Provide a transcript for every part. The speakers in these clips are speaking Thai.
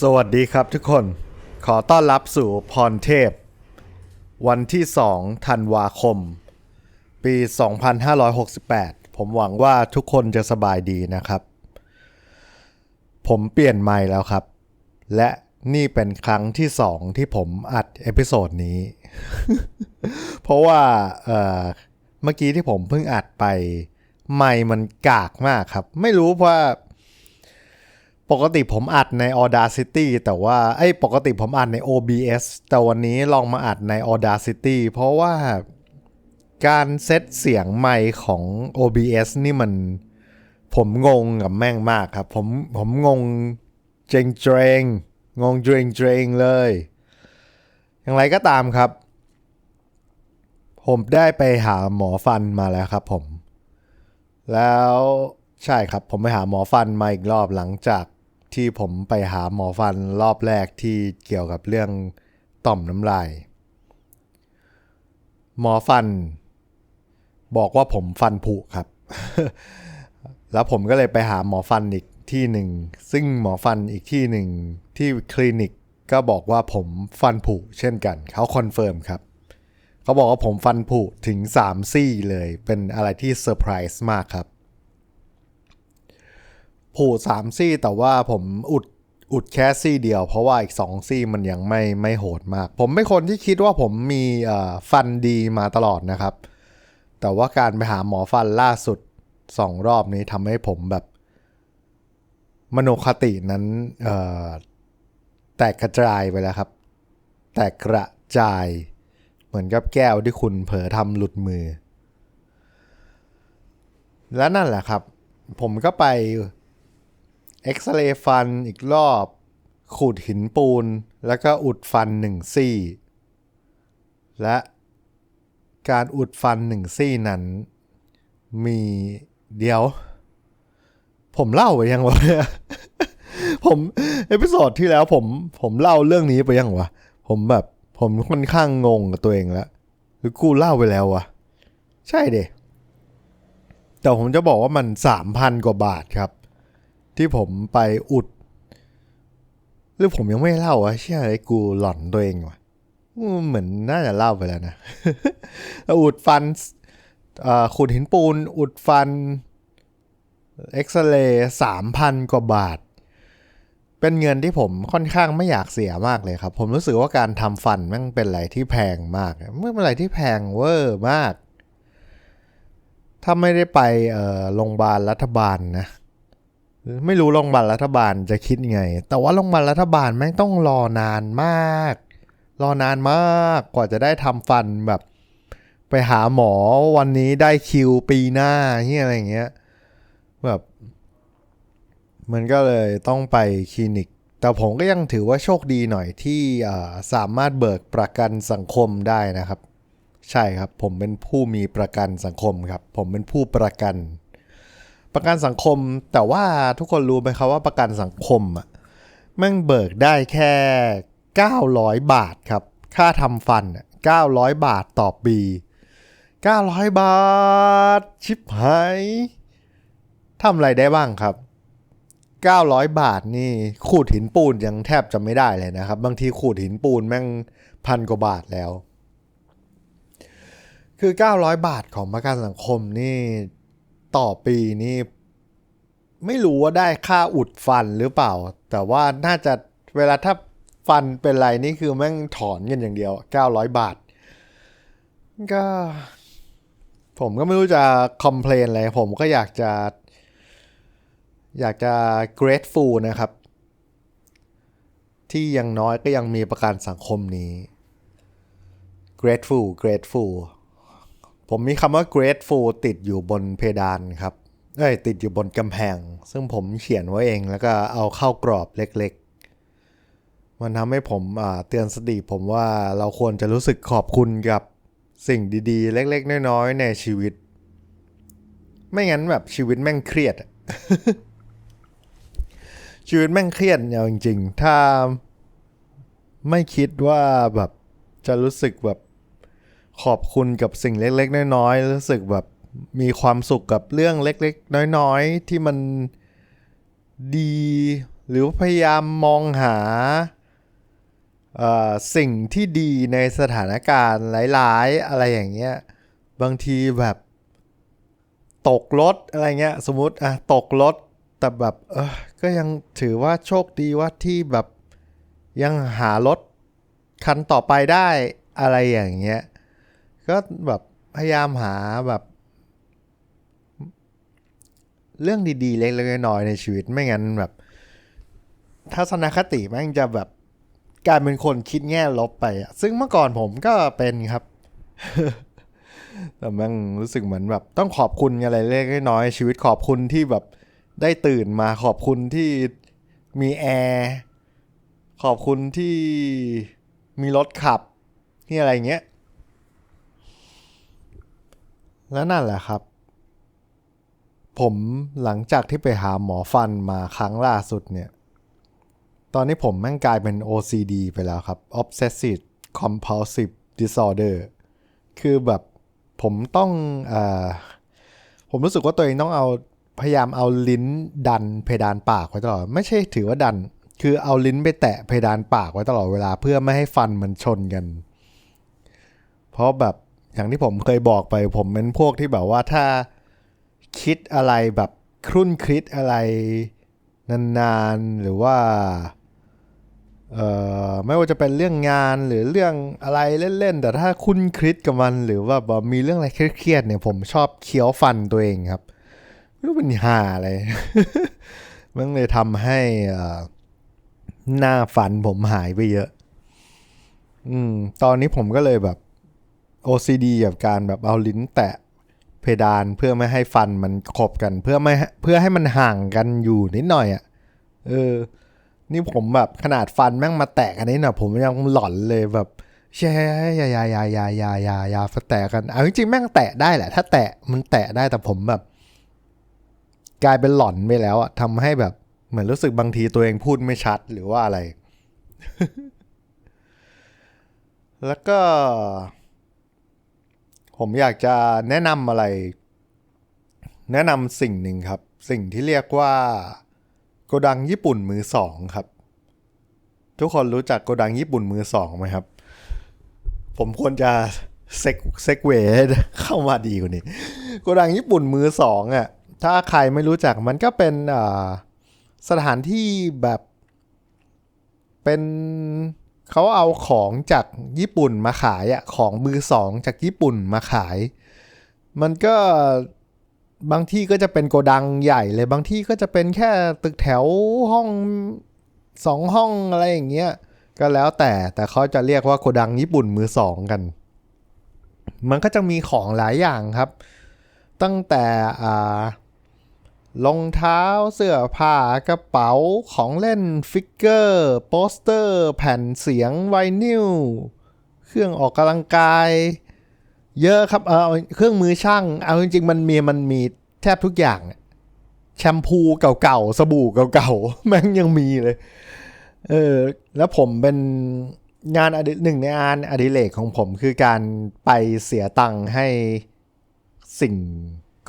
สวัสดีครับทุกคน ขอต้อนรับสู่พรเทพ วันที่2ธันวาคม ปี 2568 ผมหวังว่าทุกคนจะสบายดีนะครับ ผมเปลี่ยนไมค์แล้วครับ และนี่เป็นครั้งที่ 2 ที่ผมอัดเอพิโซดนี้ เพราะว่าเเมื่อกี้ที่ผมเพิ่งอัดไป ไมค์มันกากมากครับ ไม่รู้ว่า ปกติผมอัดใน Audacity แต่ว่าไอ้ปกติผมอัดใน OBS แต่วันนี้ลองมาอัดใน Audacity เพราะว่าการเซตเสียงไมค์ของ OBS นี่มันผมงงกับแม่งมากครับ ผมผมงงเจงเจงงงเจงเจงเลย อย่างไรก็ตามครับ ผมได้ไปหาหมอฟันมาแล้วครับผม แล้วใช่ครับ ผมไปหาหมอฟันมาอีกรอบหลังจาก ที่ผมไปหาหมอฟันรอบแรกที่เกี่ยวกับเรื่องต่อมน้ำลาย หมอฟัน บอกว่าผมฟันผุครับ แล้วผมก็เลยไปหาหมอฟันอีกที่หนึ่ง ซึ่งหมอฟันอีกที่หนึ่งที่คลินิกก็บอกว่าผมฟันผุเช่นกันเขาคอนเฟิร์มครับเขาบอกว่าผมฟันผุถึง 3 ซี่เลย เป็นอะไรที่เซอร์ไพรส์มากครับ ผุสามซี่แต่ว่าผมอุดอุดแค่ซี่เดียว เพราะว่าอีกสองซี่มันยังไม่ไม่โหดมาก ผมเป็นคนที่คิดว่าผมมีฟันดีมาตลอดนะครับ แต่ว่าการไปหาหมอฟันล่าสุดสองรอบนี้ทำให้ผมแบบ มโนคตินั้นแตกกระจายไปแล้วครับ แตกกระจาย เหมือนกับแก้วที่คุณเผลอทำหลุดมือ และนั่นแหละครับ ผมก็ไป เอ็กซเรย์ฟันอีกรอบ ขูดหินปูน แล้วก็อุดฟันหนึ่งซี่ และการอุดฟันหนึ่งซี่นั้น มีเดียว ผมเล่าไปยังวะเนี่ยผมเอพิโซดที่แล้วผมผมเล่าเรื่องนี้ไปยังวะผมแบบผมค่อนข้างงงกับตัวเองแล้วหรือกูเล่าไปแล้ววะใช่เดแต่ผมจะบอกว่ามันสามพันกว่าบาทครับ ที่ผมไปอุด หรือผมยังไม่เล่าวะเชื่อไอ้กูหล่อนตัวเองวะเหมือนน่าจะเล่าไปแล้วนะอุดฟันอ่อขุดหินปูน อุดฟันเอ็กซเรย์สามพันกว่าบาท เป็นเงินที่ผมค่อนข้างไม่อยากเสียมากเลยครับ ผมรู้สึกว่าการทำฟันมันเป็นอะไรที่แพงมาก เมื่อเป็นอะไรที่แพงเวอร์มาก ถ้าไม่ได้ไปอ่อโรงพยาบาลรัฐบาลนะ ไม่รู้โรงพยาบาลรัฐบาลจะคิดไง แต่ว่าโรงพยาบาลรัฐบาลแม่งต้องรอนานมาก รอนานมากกว่าจะได้ทำฟันแบบ ไปหาหมอวันนี้ได้คิวปีหน้าที่อะไรอย่างเงี้ยแบบ มันก็เลยต้องไปคลินิก แต่ผมก็ยังถือว่าโชคดีหน่อยที่สามารถเบิกประกันสังคมได้นะครับ ใช่ครับ ผมเป็นผู้มีประกันสังคมครับ ผมเป็นผู้ประกัน ประกันสังคมแต่ว่าทุกคนรู้ไหมครับว่าประกันสังคมอะแม่งเบิกได้แค่ 900 บาทครับ ค่าทำฟัน 900 บาทต่อปี 900 บาท ชิบหายทำอะไรได้บ้างครับ 900 บาทนี่ขูดหินปูนยังแทบจะไม่ได้เลยนะครับ บางทีขูดหินปูนแม่งพันกว่าบาทแล้ว คือ 900 บาทของประกันสังคมนี่ ต่อปีนี่ไม่รู้ว่าได้ค่าอุดฟันหรือเปล่า แต่ว่าน่าจะเวลาถ้าฟันเป็นไรนี่คือแม่งถอนกันอย่างเดียว 900 บาท ก็ ผมก็ไม่รู้จะคอมเพลนอะไรผมก็อยากจะ อยากจะ grateful นะครับ ที่ยังน้อยก็ยังมีประกันสังคมนี้ grateful grateful ผมมีคำว่า grateful ติดอยู่บนเพดานครับเอ้ยติดอยู่บนกำแพง ซึ่งผมเขียนไว้เองแล้วก็เอาเข้ากรอบเล็กๆ มันทำให้ผมเตือนสติผมว่าเราควรจะรู้สึกขอบคุณกับสิ่งดีๆ เล็กๆ น้อยๆ ในชีวิต ไม่งั้นแบบชีวิตแม่งเครียด ชีวิตแม่งเครียดเอาจริง ๆ ถ้าไม่คิดว่าแบบจะรู้สึกแบบ ขอบคุณกับสิ่งเล็ก ๆ น้อยๆรู้สึกแบบมีความสุขกับเรื่องเล็ก ๆ น้อย ๆ ที่มันดี หรือพยายามมองหาสิ่งที่ดีในสถานการณ์หลายๆ อะไรอย่างเงี้ยบางทีแบบตกรถอะไรเงี้ยสมมติอะตกรถแต่แบบเออก็ยังถือว่าโชคดีว่าที่แบบยังหารถคันต่อไปได้อะไรอย่างเงี้ย ก็แบบพยายามหาแบบ เรื่องดีๆ เล็กๆน้อยๆในชีวิตไม่งั้นแบบ ทัศนคติแม่งจะแบบกลายเป็นคนคิดแง่ลบไปอะซึ่งเมื่อก่อนผมก็เป็นครับ แต่แม่งรู้สึกเหมือนแบบ ต้องขอบคุณอะไรเล็กๆน้อยๆชีวิตขอบคุณที่แบบได้ตื่นมาขอบคุณที่มีแอร์ขอบคุณที่มีรถขับที่อะไรเงี้ย แล้วนั่นแหละครับ ผมหลังจากที่ไปหาหมอฟันมาครั้งล่าสุดเนี่ย ตอนนี้ผมแม่งกลายเป็น OCD ไปแล้วครับ Obsessive Compulsive Disorder คือแบบผมต้องอผมรู้สึกว่าตัวเองต้องเอาพยายามเอาลิ้นดันเพดานปากไว้ตลอด ไม่ใช่ถือว่าดัน คือเอาลิ้นไปแตะเพดานปากไว้ตลอดเวลาเพื่อไม่ให้ฟันมันชนกัน เพราะแบบ อย่างที่ผมเคยบอกไปผมเป็นพวกที่แบบว่าถ้าคิดอะไรแบบครุ่นคิดอะไรนานๆหรือว่าเอ่อไม่ว่าจะเป็นเรื่องงานหรือเรื่องอะไรเล่นๆ แต่ถ้าคุ้นคิดกับมันหรือว่าแบบมีเรื่องอะไรเครียดๆเนี่ยผมชอบเคี้ยวฟันตัวเองครับไม่รู้เป็นหาอะไรมันเลยทำให้หน้าฟันผมหายไปเยอะ อืม ตอนนี้ผมก็เลยแบบ OCD กับการแบบเอาลิ้นแตะเพดานเพื่อไม่ให้ฟันมันขบกัน เพื่อไม่เพื่อให้มันห่างกันอยู่นิดหน่อยอะ่ะเออ นี่ผมแบบขนาดฟันแม่งมาแตะกันนิดหน่อยผมยังหลอนเลยแบบแช่ยายายายายายายาแตะกันเอาจริงๆแม่งแตะได้แหละ ถ้าแตะมันแตะได้แต่ผมแบบ กลายเป็นหลอนไปแล้วอะทำให้แบบ เหมือนรู้สึกบางทีตัวเองพูดไม่ชัดหรือว่าอะไร แล้วก็ ผมอยากจะแนะนำอะไร แนะนำสิ่งหนึ่งครับ สิ่งที่เรียกว่าโกดังญี่ปุ่นมือสองครับ ทุกคนรู้จักโกดังญี่ปุ่นมือสองไหมครับ ผมควรจะเซ็กเซกเวเข้ามาดีกว่านี้โกดังญี่ปุ่นมือสองอะถ้าใครไม่รู้จักมันก็เป็นอ่าสถานที่แบบเป็น เขาเอาของจากญี่ปุ่นมาขายอะของมือสองจากญี่ปุ่นมาขาย มันก็บางที่ก็จะเป็นโกดังใหญ่เลยบางที่ก็จะเป็นแค่ตึกแถวห้องสองห้องอะไรอย่างเงี้ยก็แล้วแต่แต่เขาจะเรียกว่าโกดังญี่ปุ่นมือสองกัน มันก็จะมีของหลายอย่างครับ ตั้งแต่อ่า รองเท้าเสื้อผ้ากระเป๋าของเล่นฟิกเกอร์โปสเตอร์ แผ่นเสียงไวนิลเครื่องออกกำลังกาย เยอะครับเออเครื่องมือช่าง เอาจริงๆ มันมีมันมีแทบทุกอย่าง แชมพูเก่าๆ สบู่เก่าๆ แม่งยังมีเลย เออ แล้วผมเป็นงานอดิหนึ่งในงานอดิเรกของผมคือการไปเสียตังค์ให้สิ่ง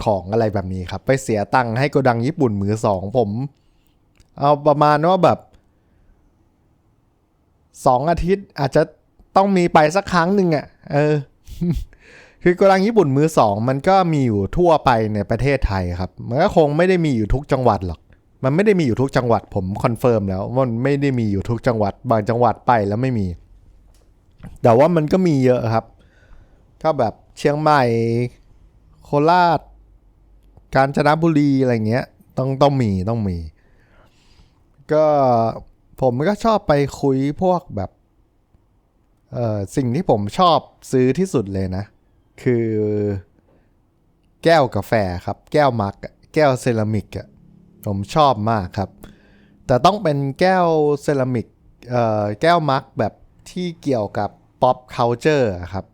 ของอะไรแบบนี้ครับ ไปเสียตังค์ให้โกดังญี่ปุ่นมือสองผม เอาประมาณว่าแบบสองอาทิตย์อาจจะต้องมีไปสักครั้งหนึ่งอะ่ะ เออ คือโกดังญี่ปุ่นมือสองมันก็มีอยู่ทั่วไปในประเทศไทยครับ มันก็คงไม่ได้มีอยู่ทุกจังหวัดหรอก มันไม่ได้มีอยู่ทุกจังหวัด ผมคอนเฟิร์มแล้วว่ามันไม่ได้มีอยู่ทุกจังหวัด บางจังหวัดไปแล้วไม่มี แต่ว่ามันก็มีเยอะครับ ก็แบบเชียงใหม่ โคราช กาญจนบุรีอะไรเงี้ย ต้องต้องมีต้องมี ก็ผมก็ชอบไปคุยพวกแบบเอ่อสิ่งที่ผมชอบซื้อที่สุดเลยนะ คือ แก้วกาแฟครับ แก้วมักแก้วเซรามิกอะผมชอบมากครับ แต่ต้องเป็นแก้วเซรามิกเอ่อแก้วมักแบบที่เกี่ยวกับ pop culture อะครับ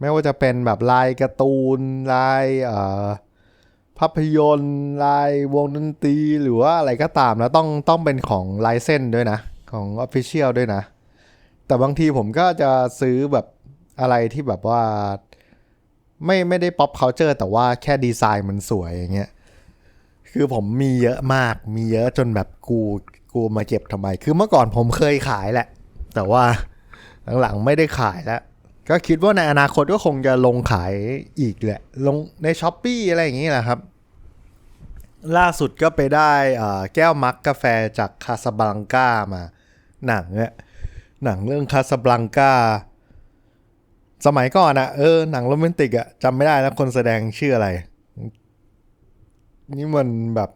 ไม่ว่าจะเป็นแบบลายการ์ตูนลายเอ่อ ภาพยนตร์ลายวงดนตรีหรือว่าอะไรก็ตามแล้วต้องต้องเป็นของลายเส้นด้วยนะ ของ Official ด้วยนะ แต่บางทีผมก็จะซื้อแบบอะไรที่แบบว่า ไม่ไม่ได้ pop culture แต่ว่าแค่ดีไซน์มันสวยอย่างเงี้ยคือผมมีเยอะมากมีเยอะจนแบบกูกูมาเก็บทำไม คือเมื่อก่อนผมเคยขายแหละ แต่ว่าหลังๆไม่ได้ขายแล้ว ก็คิดว่าในอนาคตก็คงจะลงขายอีกแหละ ลงในช้อปปีอะไรอย่างนี้แหละครับ ล่าสุดก็ไปได้แก้วมักกาแฟจากคาสบลังกามา หนังเนี่ยหนังเรื่องคาสบลังกาสมัยก่อนอะเออหนังโรแมนติกอะจำไม่ได้แล้วคนแสดงชื่ออะไร นี่มันแบบ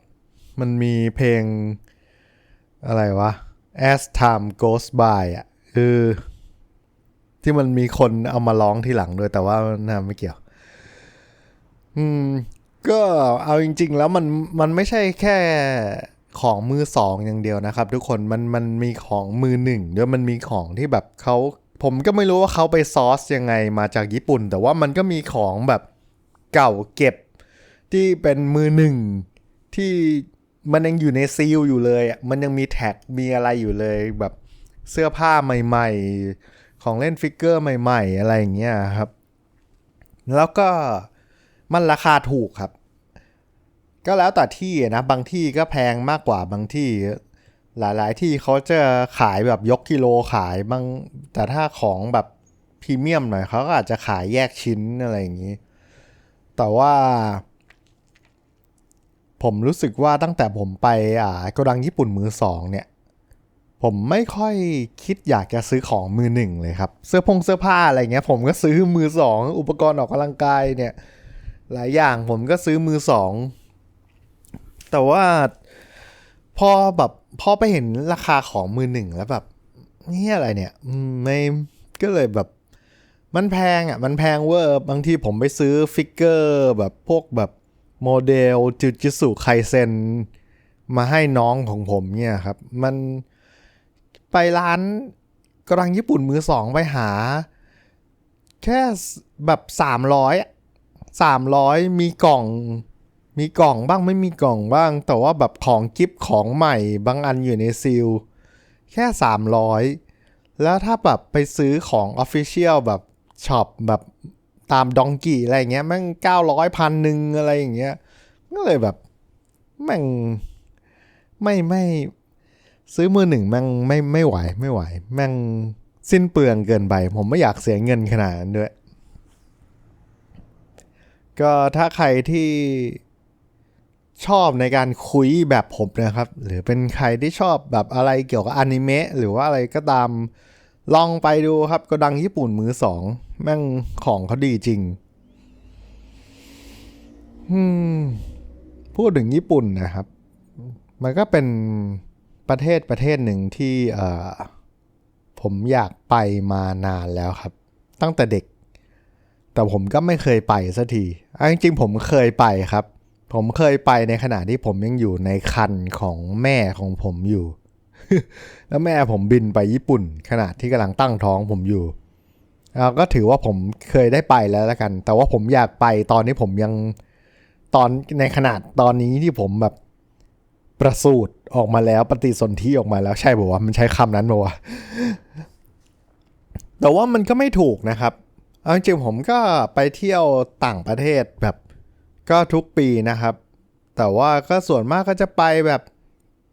มันมีเพลงอะไรวะ As Time Goes By อะคือที่มันมีคนเอามาร้องที่หลังด้วยแต่ว่าน่าไม่เกี่ยว อืม ก็เอาจริง ๆ แล้วมันมันไม่ใช่แค่ของมือสองอย่างเดียวนะครับ ทุกคนมันมันมีของมือหนึ่งด้วยมันมีของที่แบบเขาผมก็ไม่รู้ว่าเขาไปซอร์สยังไงมาจากญี่ปุ่น แต่ว่ามันก็มีของแบบเก่าเก็บที่เป็นมือหนึ่งที่มันยังอยู่ในซีลอยู่เลยมันยังมีแท็กมีอะไรอยู่เลยแบบเสื้อผ้าใหม่ ๆ ของเล่นฟิกเกอร์ใหม่ ๆ อะไรอย่างเงี้ยครับ แล้วก็ มันราคาถูกครับ ก็แล้วแต่ที่นะ บางที่ก็แพงมากกว่าบางที่ หลาย ๆ ที่เขาจะขายแบบยกกิโลขายบาง แต่ถ้าของแบบพรีเมียมหน่อยเขาก็อาจจะขายแยกชิ้นอะไรอย่างนี้ แต่ว่า ผมรู้สึกว่าตั้งแต่ผมไปอ่ากดังญี่ปุ่นมือสองเนี่ยผมไม่ค่อยคิดอยากจะซื้อของมือหนึ่งเลยครับ เสื้อพงเสื้อผ้าอะไรเงี้ย ผมก็ซื้อมือสองอุปกรณ์ออกกำลังกายเนี่ย หลายอย่างผมก็ซื้อมือสอง แต่ว่าพอแบบพอไปเห็นราคาของมือหนึ่งแล้วแบบนี่อะไรเนี่ยไม่ก็เลยแบบ มันแพงอะ มันแพงเวอร์บางทีผมไปซื้อฟิกเกอร์แบบพวกแบบโมเดลจูจิสุไคเซนมาให้น้องของผมเนี่ยครับ มันไปร้านกำลังญี่ปุ่นมือสองไปหา แค่แบบสามร้อย สามร้อยมีกล่อง มีกล่องบ้างไม่มีกล่องบ้าง แต่ว่าแบบของกิฟต์ของใหม่บางอันอยู่ในซีล แค่ 300 แล้วถ้าแบบไปซื้อของ Official แบบช็อปแบบตามดองกี้อะไรเงี้ยแม่ง900พันหนึ่งอะไรอย่างเงี้ยก็เลยแบบแม่งไม่ไม่ซื้อมือหนึ่งแม่งไม่ไม่ไหวไม่ไหว แม่งสิ้นเปลืองเกินไป ผมไม่อยากเสียเงินขนาดนั้นด้วย ก็ถ้าใครที่ชอบในการคุยแบบผมนะครับ หรือเป็นใครที่ชอบแบบอะไรเกี่ยวกับอนิเมะหรือว่าอะไรก็ตามลองไปดูครับก็ดังญี่ปุ่นมือสอง แม่งของเขาดีจริงพูดถึงญี่ปุ่นนะครับ มันก็เป็นประเทศประเทศหนึ่งที่ผมอยากไปมานานแล้วครับ ตั้งแต่เด็ก แต่ผมก็ไม่เคยไปสักทีจริงๆผมเคยไปครับ ผมเคยไปในขณะที่ผมยังอยู่ในคันของแม่ของผมอยู่ แล้วแม่ผมบินไปญี่ปุ่น ขณะที่กำลังตั้งท้องผมอยู่แล้วก็ถือว่าผมเคยได้ไปแล้วละกัน แต่ว่าผมอยากไปตอนนี้ผมยังตอนในขนาดตอนนี้ที่ผมแบบประสูติออกมาแล้วปฏิสนธิออกมาแล้วใช่บอกว่ามันใช้คำนั้นบอกว่าแต่ว่ามันก็ไม่ถูกนะครับ เอาจริงผมก็ไปเที่ยวต่างประเทศแบบก็ทุกปีนะครับ แต่ว่าก็ส่วนมากก็จะไปแบบ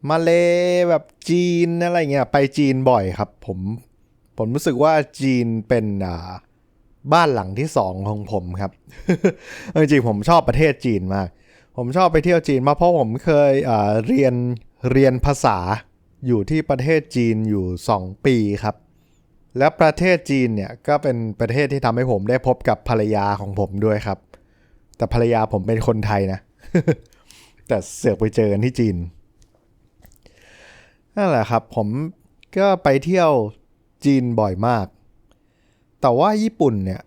มาเลแบบจีนอะไรเงี้ยไปจีนบ่อยครับ ผมผมรู้สึกว่าจีนเป็นอ่าบ้านหลังที่สองของผมครับจริงๆผมชอบประเทศจีนมาก ผมชอบไปเที่ยวจีนมาเพราะผมเคยอ่าเรียนเรียนภาษาอยู่ที่ประเทศจีนอยู่ 2 ปีครับ และประเทศจีนเนี่ยก็เป็นประเทศที่ทำให้ผมได้พบกับภรรยาของผมด้วยครับ แต่ภรรยาผมเป็นคนไทยนะ แต่เสือกไปเจอกันที่จีนนั่นแหละครับ ผมก็ไปเที่ยวจีนบ่อยมาก แต่ว่าญี่ปุ่นเนี่ย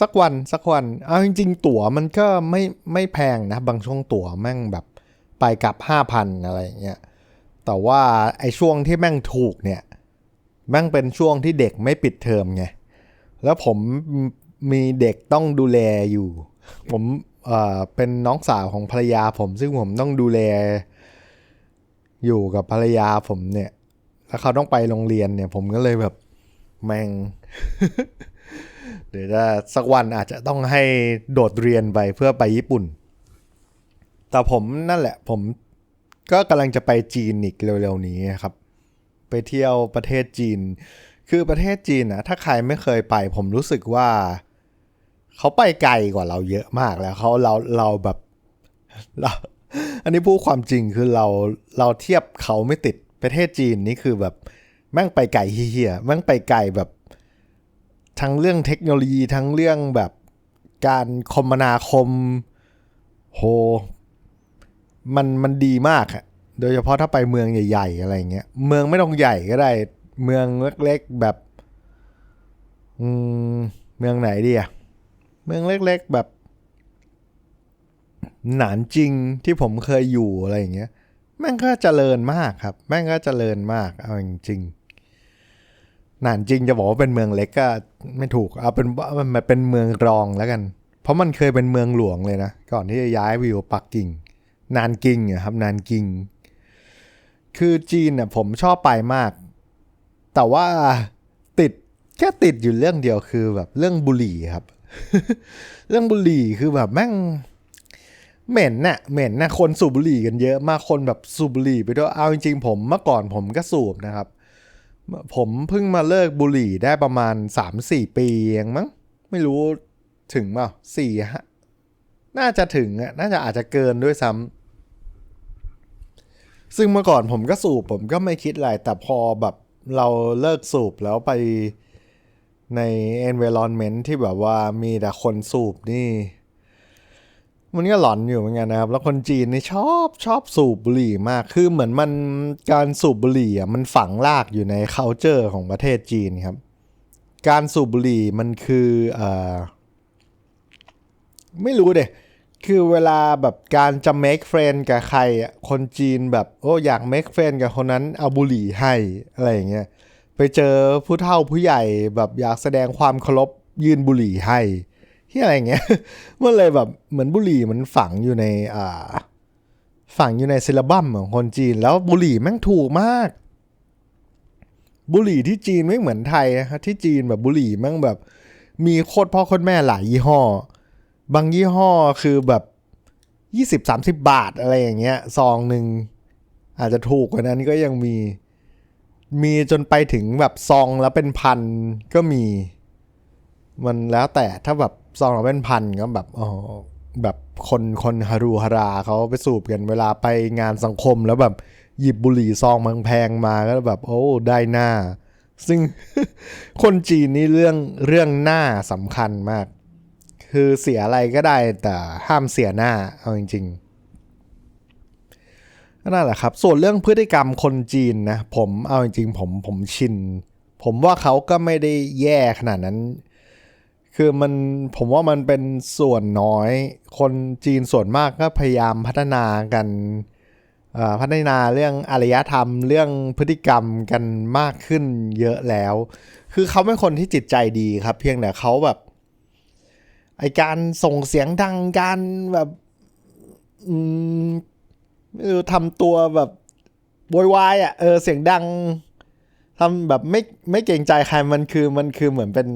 สักวันสักวันเอาจริงๆ ตั๋วมันก็ไม่ไม่แพงนะ บางช่วงตั๋วแม่งแบบไปกลับห้าพันอะไรอย่างเงี้ยแต่ว่าไอ้ช่วงที่แม่งถูกเนี่ย ม่งเป็นช่วงที่เด็กไม่ปิดเทอมไง แล้วผมมีเด็กต้องดูแลอยู่ ผมเอ่อเป็นน้องสาวของภรรยาผม ซึ่งผมต้องดูแล อยู่กับภรรยาผมเนี่ย แล้วเขาต้องไปโรงเรียนเนี่ย ผมก็เลยแบบแม่งเดี๋ยวจะสักวันอาจจะต้องให้โดดเรียนไปเพื่อไปญี่ปุ่น แต่ผมนั่นแหละ ผมก็กำลังจะไปจีนอีกเร็วๆนี้ครับ ไปเที่ยวประเทศจีน คือประเทศจีนนะถ้าใครไม่เคยไป ผมรู้สึกว่า เขาไปไกลกว่าเราเยอะมากแล้วเขาเราเราแบบเราอันนี้พูดความจริงคือเราเราเทียบเขาไม่ติดประเทศจีนนี่คือแบบแม่งไปไกลเฮียแม่งไปไกลแบบ ทั้งเรื่องเทคโนโลยีทั้งเรื่องแบบการคมนาคม โห มันมันดีมากอะ โดยเฉพาะถ้าไปเมืองใหญ่ๆอะไรเงี้ย เมืองไม่ต้องใหญ่ก็ได้ เมืองเล็กๆแบบ อืม เมืองไหนดีอะเมืองเล็กๆแบบ หนานจริงที่ผมเคยอยู่อะไรอย่างเงี้ย แม่งก็เจริญมากครับ แม่งก็เจริญมาก เอาจริงๆหนานจริงจะบอกว่าเป็นเมืองเล็กก็ไม่ถูก เอาเป็นว่ามันเป็นเมืองรองแล้วกัน เพราะมันเคยเป็นเมืองหลวงเลยนะ ก่อนที่จะย้ายไปอยู่ปักกิ่งนานกิงอะครับนานกิง คือจีนเนี่ยผมชอบไปมาก แต่ว่าติดแค่ติดอยู่เรื่องเดียวคือแบบเรื่องบุหรี่ครับ เรื่องบุหรี่คือแบบแม่งเหม็นน่ะเหม็นน่ะคนสูบบุหรี่กันเยอะมากคนแบบสูบบุหรี่ไปด้วยเอาจริงๆ ผมเมื่อก่อนผมก็สูบนะครับ ผมเพิ่งมาเลิกบุหรี่ได้ประมาณ 3-4 ปีเองมั้งไม่รู้ถึงเปล่าสี่ฮะน่าจะถึงอะน่าจะอาจจะเกินด้วยซ้ำ ซึ่งเมื่อก่อนผมก็สูบผมก็ไม่คิดอะไร แต่พอแบบเราเลิกสูบแล้วไปใน environment ที่แบบว่ามีแต่คนสูบนี่ มันก็หลอนอยู่เหมือนกันนะครับ แล้วคนจีนนี่ชอบชอบสูบบุหรี่มาก คือเหมือนมันการสูบบุหรี่อะมันฝังลากอยู่ใน c u เจอร์ของประเทศจีนครับ การสูบบุหรี่มันคือเอ่อไม่รู้เดะ คือเวลาแบบการจะ make friend กับใครอะคนจีนแบบโอ้อยาก make friend กับคนนั้นเอาบุหรี่ให้อะไรอย่างเงี้ยไปเจอผู้เฒ่าผู้ใหญ่แบบอยากแสดงความเคารพยืนบุหรี่ให้ที่อะไรเงี้ยมันเลยแบบเหมือนบุหรี่มันฝังอยู่ในอ่าฝังอยู่ในซิลบัมของคนจีน แล้วบุหรี่แม่งถูกมาก บุหรี่ที่จีนไม่เหมือนไทยนะที่จีนแบบบุหรี่แม่งแบบ มีโคตรพ่อโคตรแม่หลายยี่ห้อ บางยี่ห้อคือแบบยี่สิบสามสิบบาทอะไรอย่างเงี้ยซองหนึ่งอาจจะถูกกว่านั้นก็ยังมี มีจนไปถึงแบบซองแล้วเป็นพันก็มี มันแล้วแต่ถ้าแบบซองเราเป็นพันก็แบบอ๋อแบบคนคนฮารูฮาราเขาไปสูบกันเวลาไปงานสังคมแล้วแบบหยิบบุหรี่ซองแพงๆมาก็แบบ โอ้ได้หน้า ซึ่งคนจีนนี่เรื่องเรื่องหน้าสำคัญมาก คือเสียอะไรก็ได้แต่ห้ามเสียหน้าเอาจริงๆก็นั่นแหละครับ ส่วนเรื่องพฤติกรรมคนจีนนะผมเอาจริงๆผมผมชิน ผมว่าเขาก็ไม่ได้แย่ขนาดนั้น คือมันผมว่ามันเป็นส่วนน้อย คนจีนส่วนมากก็พยายามพัฒนากันพัฒนาเรื่องอารยธรรมเรื่องพฤติกรรมกันมากขึ้นเยอะแล้ว คือเขาเป็นคนที่จิตใจดีครับ เพียงแต่เขาแบบ ไอการส่งเสียงดังการแบบอืมไม่รู้ทำตัวแบบโวยวายอะเออเสียงดังทำแบบไม่ไม่เกรงใจใครมันคือมันคือเหมือนเป็น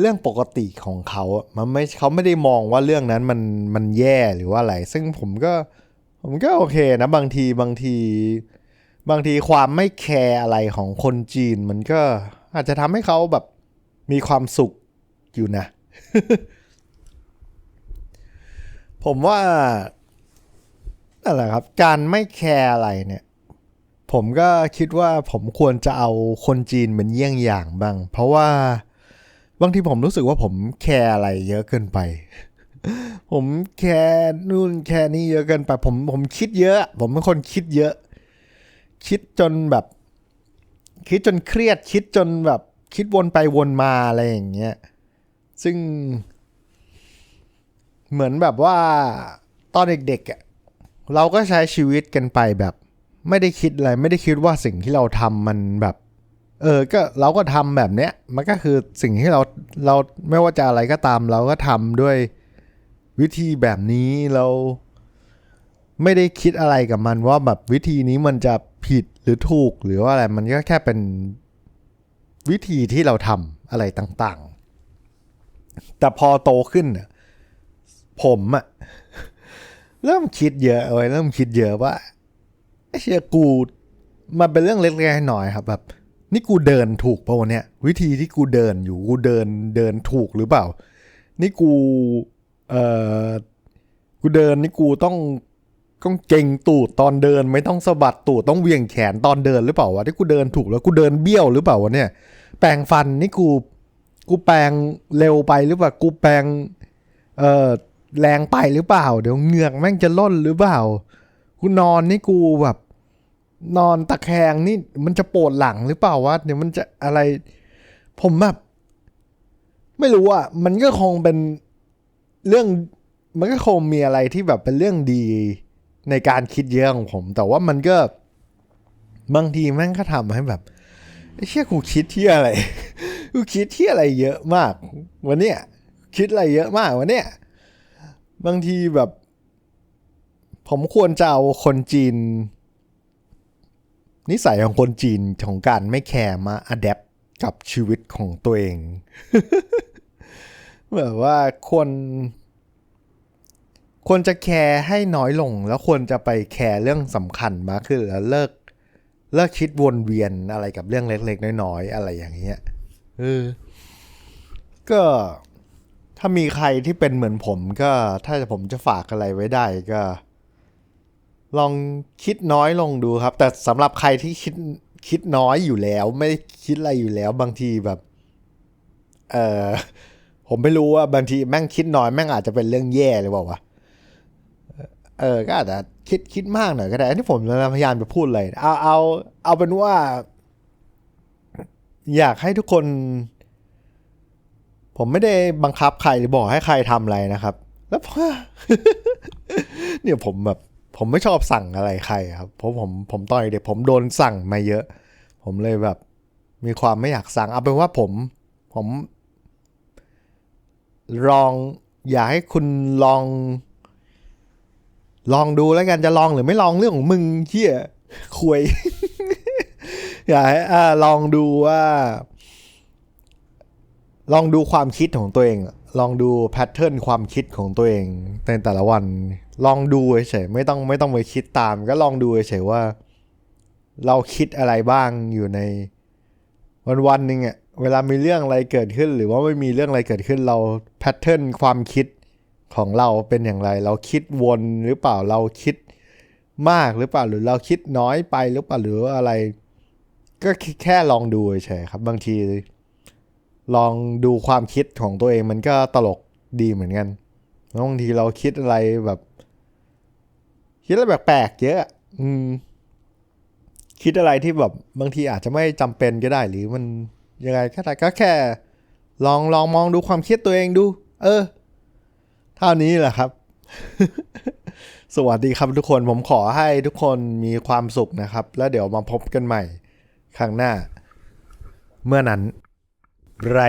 เรื่องปกติของเขาอะมันไม่เขาไม่ได้มองว่าเรื่องนั้นมันมันแย่หรือว่าอะไร ซึ่งผมก็ผมก็โอเคนะบางทีบางที บางทีความไม่แคร์อะไรของคนจีน มันก็อาจจะทำให้เขาแบบมีความสุขอยู่นะ ผมว่านั่นแหละครับ การไม่แคร์อะไรเนี่ย ผมก็คิดว่าผมควรจะเอาคนจีนเป็นเยี่ยงอย่างบ้าง เพราะว่าบางทีผมรู้สึกว่าผมแคร์อะไรเยอะเกินไป ผมแคร์นู่นแคร์นี่เยอะเกินไป ผมผมคิดเยอะ ผมเป็นคนคิดเยอะ คิดจนแบบ คิดจนเครียดคิดจนแบบ คิดวนไปวนมาอะไรอย่างเงี้ย ซึ่ง เหมือนแบบว่าตอนเด็กๆอะเราก็ใช้ชีวิตกันไปแบบ ไม่ได้คิดอะไร ไม่ได้คิดว่าสิ่งที่เราทำมันแบบ เออ ก็เราก็ทำแบบเนี้ย มันก็คือสิ่งที่เราเราไม่ว่าจะอะไรก็ตาม เราก็ทำด้วยวิธีแบบนี้เรา ไม่ได้คิดอะไรกับมันว่าแบบวิธีนี้มันจะผิดหรือถูกหรือว่าอะไรมันก็แค่เป็นวิธีที่เราทำอะไรต่างๆ แต่พอโตขึ้นผมอะเริ่มคิดเยอะเว้ยเริ่มคิดเยอะว่าไอ้เชี่ยกูมันเป็นเรื่องเล็กๆหน้อยครับแบบนี่กูเดินถูกป่าวะเนี่ย วิธีที่กูเดินอยู่กูเดินเดินถูกหรือเปล่า นี่กูเอ่อกูเดินนี่กูต้องต้องเก่งตูดตอนเดินไม่ต้องสะบัดตูดต้องเวียงแขนตอนเดินหรือเปล่าวะที่กูเดินถูกแล้วกูเดินเบี้ยวหรือเปล่าวะเนี่ย แปรงฟันนี่กู กูแปรงเร็วไปหรือเปล่ากูแปรงเอ่อแรงไปหรือเปล่า เดี๋ยวเหงือกแม่งจะล่นหรือเปล่ากูนอนนี่กูแบบ นอนตะแคงนี่มันจะปวดหลังหรือเปล่าวะเดี๋ยวมันจะอะไร ผมแบบไม่รู้อะมันก็คงเป็นเรื่องมันก็คงมีอะไรที่แบบเป็นเรื่องดีในการคิดเยอะของผม แต่ว่ามันก็บางทีแม่งก็ทำให้แบบไอ้เชี่ยกูคิดที่อะไร กูคิดที่อะไรเยอะมาก วันเนี้ยคิดอะไรเยอะมากวันเนี้ยบางทีแบบ ผมควรจะเอาคนจีน นิสัยของคนจีนของการไม่แคร์มาอัดแอปกับชีวิตของตัวเองแบบว่าควรควรจะแคร์ให้น้อยลง แล้วควรจะไปแคร์เรื่องสำคัญมากขึ้นแล้วเลิกเลิกคิดวนเวียนอะไรกับเรื่องเล็ก ๆ น้อยๆอะไรอย่างเงี้ย เออก็ถ้ามีใครที่เป็นเหมือนผมก็ถ้าผมจะฝากอะไรไว้ได้ก็ ลองคิดน้อยลงดูครับ แต่สำหรับใครที่คิดคิดน้อยอยู่แล้ว ไม่คิดอะไรอยู่แล้ว บางทีแบบ เออผมไม่รู้ว่าบางทีแม่งคิดน้อยแม่งอาจจะเป็นเรื่องแย่เลยเปล่าวะเออก็อาจจะคิดคิดมากหน่อยก็ได้อันนี้ผมพยายามจะพูดเลยเอาเอาเอาเป็นว่า อยากให้ทุกคน ผมไม่ได้บังคับใครหรือบอกให้ใครทำอะไรนะครับ แล้วพอเนี่ยผมแบบ ผมไม่ชอบสั่งอะไรใครครับเพราะผมผมตอนเด็กผมโดนสั่งมาเยอะ ผมเลยแบบ มีความไม่อยากสั่งเอาเป็นว่าผม ผมลองอยากให้คุณลอง ลองดูแล้วกันจะลองหรือไม่ลองเรื่องของมึงเฮียคุย อยากให้อ่าลองดูว่า ลองดูความคิดของตัวเอง ลองดูแพทเทิร์นความคิดของตัวเองในแต่ละวัน ลองดูเฉยไม่ต้องไม่ต้องไปคิดตาม ก็ลองดูเฉยว่า เราคิดอะไรบ้างอยู่ในวันวันหนึ่งอะเวลามีเรื่องอะไรเกิดขึ้น หรือว่าไม่มีเรื่องอะไรเกิดขึ้นเราแพทเทิร์นความคิดของเราเป็นอย่างไร เราคิดวนหรือเปล่าเราคิดมากหรือเปล่าหรือเราคิดน้อยไปหรือเปล่าหรืออะไร ก็แค่ลองดูเฉยครับ บางที ลองดูความคิดของตัวเองมันก็ตลกดีเหมือนกันบางทีเราคิดอะไรแบบ คิดอะไรแปลกๆเยอะ อืม คิดอะไรที่แบบบางทีอาจจะไม่จำเป็นก็ได้หรือมันยังไงก็ได้ก็แค่ ลองลองมองดูความคิดตัวเองดู เออ เท่านี้แหละครับ สวัสดีครับทุกคนผมขอให้ทุกคนมีความสุขนะครับ แล้วเดี๋ยวมาพบกันใหม่ ข้างหน้า เมื่อนั้นไร